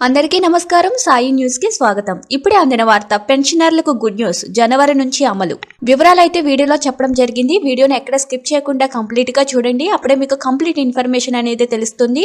అందరికీ నమస్కారం. సాయి న్యూస్కి స్వాగతం. ఇప్పుడే అందిన వార్త పెన్షనర్లకు గుడ్ న్యూస్. జనవరి నుంచి అమలు. వివరాలు అయితే వీడియోలో చెప్పడం జరిగింది. వీడియోని ఎక్కడ స్కిప్ చేయకుండా కంప్లీట్గా చూడండి. అప్పుడే మీకు కంప్లీట్ ఇన్ఫర్మేషన్ అనేది తెలుస్తుంది.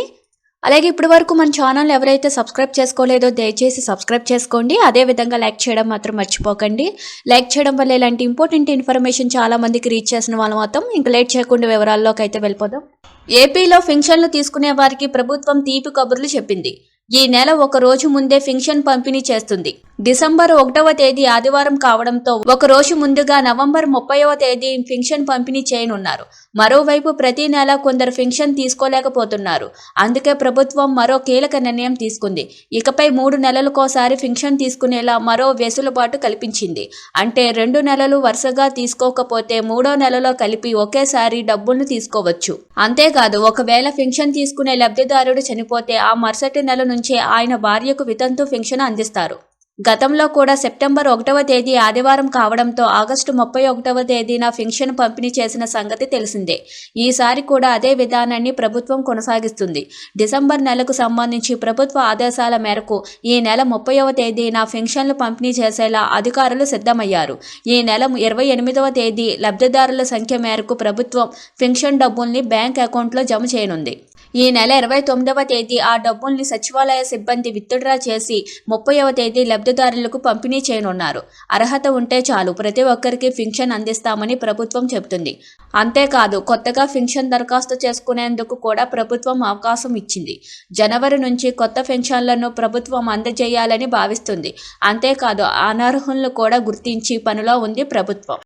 అలాగే ఇప్పటి వరకు మన ఛానల్ ఎవరైతే సబ్స్క్రైబ్ చేసుకోలేదో దయచేసి సబ్స్క్రైబ్ చేసుకోండి. అదే విధంగా లైక్ చేయడం మాత్రం మర్చిపోకండి. లైక్ చేయడం వల్ల ఇలాంటి ఇంపార్టెంట్ ఇన్ఫర్మేషన్ చాలా మందికి రీచ్ చేసిన వాళ్ళు మాత్రం ఇంకా లేట్ చేయకుండా వివరాల్లోకి అయితే వెళ్ళిపోదాం. ఏపీలో ఫింక్షన్లు తీసుకునే వారికి ప్రభుత్వం తీపి కబుర్లు చెప్పింది. ఈ నెల ఒక రోజు ముందే ఫింక్షన్ పంపిణీ చేస్తుంది. డిసెంబర్ ఒకటవ తేదీ ఆదివారం కావడంతో ఒక రోజు ముందుగా నవంబర్ ముప్పైవ తేదీ ఫింక్షన్ పంపిణీ చేయనున్నారు. మరోవైపు ప్రతి నెల కొందరు ఫింక్షన్ తీసుకోలేకపోతున్నారు. అందుకే ప్రభుత్వం మరో కీలక నిర్ణయం తీసుకుంది. ఇకపై మూడు నెలలకోసారి ఫింక్షన్ తీసుకునేలా మరో వెసులుబాటు కల్పించింది. అంటే రెండు నెలలు వరుసగా తీసుకోకపోతే మూడో నెలలో కలిపి ఒకేసారి డబ్బులను తీసుకోవచ్చు. అంతేకాదు ఒకవేళ ఫింక్షన్ తీసుకునే లబ్ధిదారుడు చనిపోతే ఆ మరుసటి నెల నుంచే ఆయన భార్యకు వితంతు ఫింక్షన్ అందిస్తారు. గతంలో కూడా సెప్టెంబర్ ఒకటవ తేదీ ఆదివారం కావడంతో ఆగస్టు ముప్పై ఒకటవ తేదీన ఫింక్షన్ పంపిణీ చేసిన సంగతి తెలిసిందే. ఈసారి కూడా అదే విధానాన్ని ప్రభుత్వం కొనసాగిస్తుంది. డిసెంబర్ నెలకు సంబంధించి ప్రభుత్వ ఆదేశాల మేరకు ఈ నెల ముప్పైవ తేదీన ఫింక్షన్లు పంపిణీ చేసేలా అధికారులు సిద్ధమయ్యారు. ఈ నెల ఇరవై ఎనిమిదవ తేదీ లబ్ధిదారుల సంఖ్య మేరకు ప్రభుత్వం ఫింక్షన్ డబ్బుల్ని బ్యాంక్ అకౌంట్లో జమ చేయనుంది. ఈ నెల ఇరవై తొమ్మిదవ తేదీ ఆ డబ్బుల్ని సచివాలయ సిబ్బంది విత్డ్రా చేసి ముప్పైవ తేదీ లబ్ధిదారులకు పంపిణీ చేయనున్నారు. అర్హత ఉంటే చాలు ప్రతి ఒక్కరికి ఫింక్షన్ అందిస్తామని ప్రభుత్వం చెబుతుంది. అంతేకాదు కొత్తగా ఫింక్షన్ దరఖాస్తు చేసుకునేందుకు కూడా ప్రభుత్వం అవకాశం ఇచ్చింది. జనవరి నుంచి కొత్త పెన్షన్లను ప్రభుత్వం అందజేయాలని భావిస్తుంది. అంతేకాదు అనర్హులను కూడా గుర్తించి పనిలో ఉంది ప్రభుత్వం.